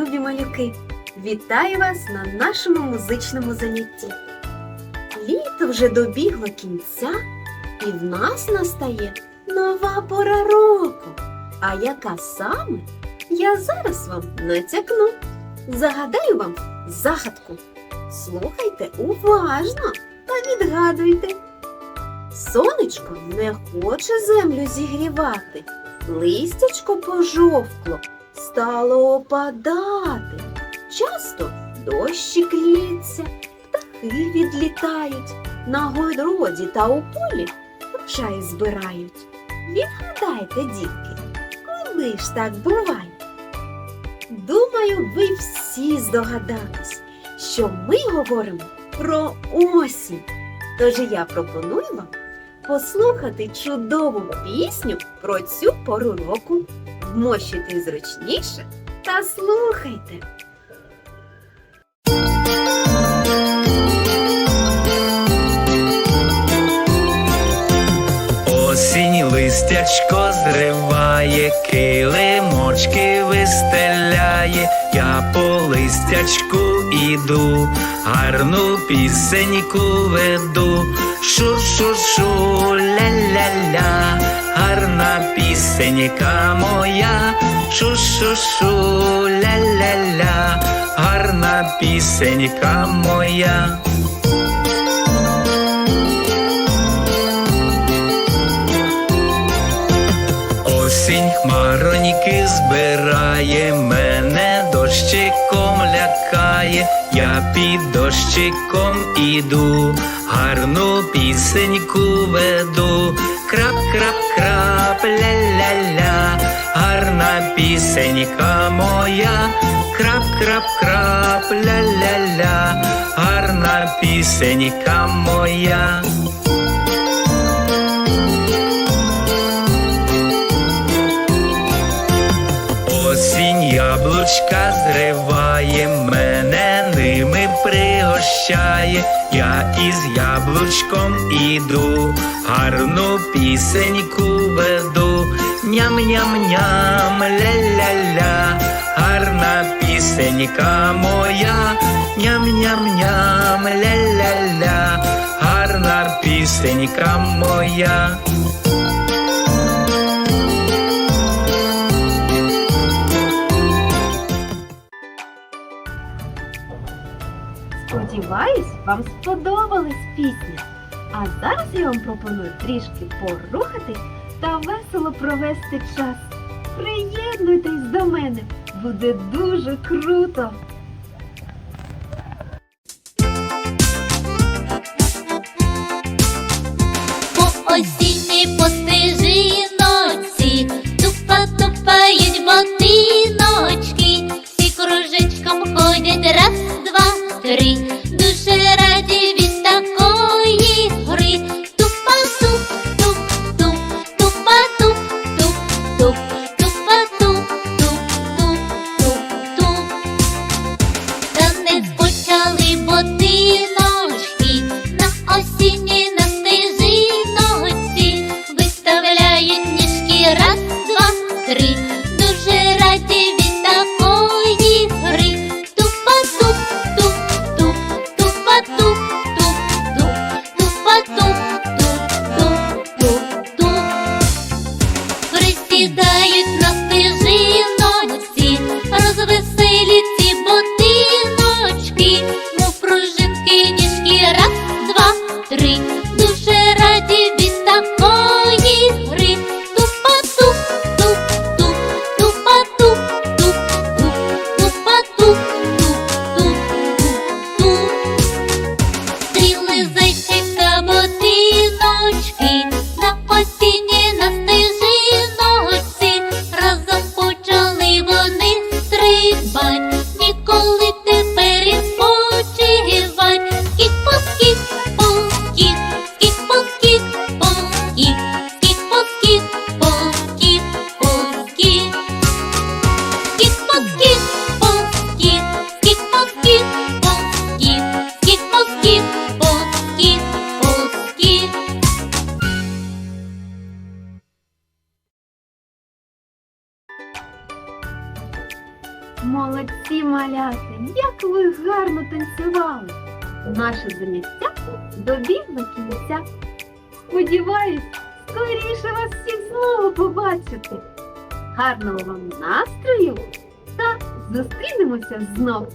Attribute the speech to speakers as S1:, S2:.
S1: любі малюки! Вітаю вас на нашому музичному занятті. Літо вже добігло кінця, і в нас настає нова пора року. А яка саме? Я зараз вам натякну. Загадаю вам загадку. Слухайте уважно та відгадуйте. Сонечко не хоче землю зігрівати, листячко пожовкло, стало опадати. Часто дощик лється, птахи відлітають, на городі та у полі врожай збирають. Відгадайте, дітки, коли ж так буває? Думаю, ви всі здогадались, що ми говоримо про осінь. Тож я пропоную вам послухати чудову пісню про цю пору року. Вмощуйте зручніше та слухайте.
S2: Осінь листячко зриває, килимочки вистеляє, я по листячку іду, гарну пісеньку веду, шу-шу-шу, ля-ля-ля, пісенька моя, шу-шу-шу, ля-ля-ля, гарна пісенька моя. Осінь хмароньки збирає, мене дощиком лякає, я під дощиком іду, гарну пісеньку веду, крап, крап, крап, ля-ля-ля, гарна пісенька моя, крап, крап, крап, ля-ля-ля, гарна пісенька моя. Осінь яблучка зриває, мене ними пригощає, я із яблучком іду, гарну пісеньку веду, ням-ням-ням, ля-ля-ля, гарна пісенька моя, ням-ням-ням, ля-ля-ля, гарна пісенька моя.
S1: Сподіваюсь, вам сподобалась пісня. А зараз я вам пропоную трішки порухатись та весело провести час. Приєднуйтесь до мене, буде дуже круто!
S3: По осінній по душе ради
S1: Молодці маляти, як ви гарно танцювали! Наше заняття добігло кінця. Сподіваюсь, скоріше вас всіх знову побачити. Гарного вам настрою та зустрінемося знов